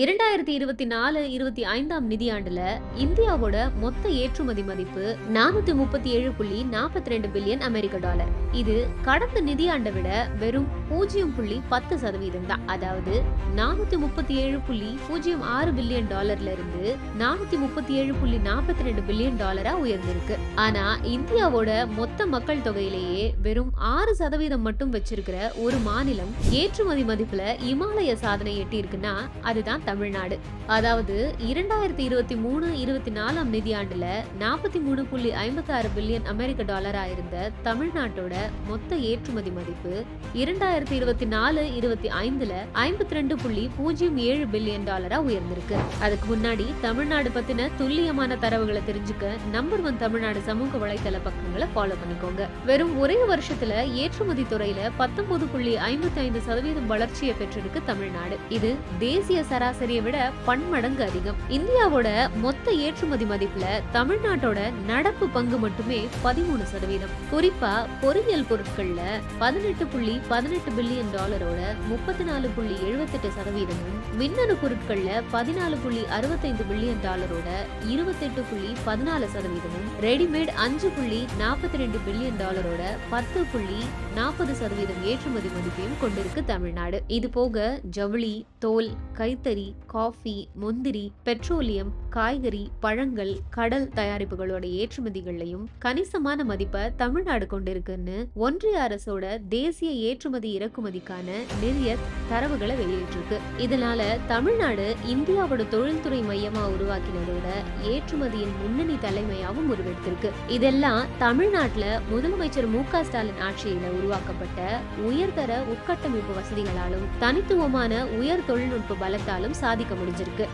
இரண்டாயிரத்தி இருபத்தி நாலு இருபத்தி ஐந்தாம் நிதியாண்டுல இந்தியாவோட மொத்த ஏற்றுமதி மதிப்பு நானூத்தி முப்பத்தி ஏழு புள்ளி நாற்பத்தி ரெண்டு பில்லியன் அமெரிக்க டாலர். இது கடந்த நிதியாண்டை விட வெறும் பூஜ்ஜியம் புள்ளி பத்து சதவீதம் தான். அதாவது நானூத்தி முப்பத்தி ஏழு புள்ளி பூஜ்ஜியம் ஆறு பில்லியன் டாலர்ல இருந்து நானூத்தி முப்பத்தி ஏழு புள்ளி நாற்பத்தி ரெண்டு பில்லியன் டாலரா உயர்ந்திருக்கு. ஆனா இந்தியாவோட மொத்த மக்கள் தொகையிலேயே வெறும் ஆறு சதவீதம் மட்டும் வச்சிருக்கிற ஒரு மாநிலம் ஏற்றுமதி மதிப்புல இமாலய சாதனை எட்டி இருக்குன்னா தான் தமிழ்நாடு. அதாவது இரண்டாயிரத்தி இருபத்தி மூணு இருபத்தி நாலாம் நிதியாண்டுல நாற்பத்தி மூணு புள்ளி ஐம்பத்தி ஆறு பில்லியன் அமெரிக்க டாலரா இருந்த தமிழ்நாட்டோட மொத்த ஏற்றுமதி மதிப்பு இரண்டாயிரத்தி இருபத்தி நாலு இருபத்தி ஐந்துல ஐம்பத்தி ரெண்டு புள்ளி பூஜ்ஜியம் ஏழு பில்லியன் டாலரா உயர்ந்திருக்கு. அதுக்கு முன்னாடி தமிழ்நாடு பத்தின துல்லியமான தரவுகளை தெரிஞ்சுக்க நம்பர் ஒன் தமிழ்நாடு சமூக வலைதள பக்கங்களை ஃபாலோ பண்ணிக்கோங்க. வெறும் ஒரே வருஷத்துல ஏற்றுமதி துறையில பத்தொன்பது புள்ளி ஐம்பத்தி ஐந்து சதவீதம் வளர்ச்சியை பெற்றிருக்கு தமிழ்நாடு. இது தேசிய சராசரியை விட பன்மடங்கு அதிகம். இந்தியாவோட மொத்த ஏற்றுமதி மதிப்புல தமிழ்நாட்டோட நடப்பு பங்கு மட்டுமே பதிமூணு சதவீதம். குறிப்பா பொறியியல் பொருட்கள்ல பதினெட்டு புள்ளி பதினெட்டு பில்லியன் டாலரோட முப்பத்தி நாலு புள்ளி எழுபத்தெட்டு சதவீதமும் மின்னணு பொருட்கள்ல பதினாலு புள்ளி அறுபத்தைந்து பில்லியன் டாலரோட இருபத்தெட்டு புள்ளி பதினாலு சதவீதமும் ரெடிமேட் அஞ்சு புள்ளி நாற்பத்தி ரெண்டு பில்லியன் டாலரோட பத்து புள்ளி நாற்பது சதவீதம் ஏற்றுமதி மதிப்பையும் கொண்டிருக்கு தமிழ்நாடு. இது போக ஜவுளி தோல் கைத்தறி காஃபி முந்திரி பெட்ரோலியம் காய்கறி பழங்கள் கடல் தயாரிப்புகளோட ஏற்றுமதிகளையும் கணிசமான மதிப்பை தமிழ்நாடு கொண்டிருக்குன்னு ஒன்றிய அரசோட தேசிய ஏற்றுமதி இறக்குமதிக்கான நிறைய தரவுகளை வெளியிட்டிருக்கு. இதனால தமிழ்நாடு இந்தியாவோட தொழில்துறை மையமா உருவாக்கினதோட ஏற்றுமதியின் முன்னணி தலைமையாவும் உருவெடுத்திருக்கு. இதெல்லாம் தமிழ்நாட்டுல முதலமைச்சர் மு க ஸ்டாலின் ஆட்சியில உருவாக்கப்பட்ட உயர்தர உட்கட்டமைப்பு வசதிகளாலும் தனித்துவமான உயர் தொழில்நுட்ப பலத்தாலும் சாதிக்க முடிஞ்சிருக்கு.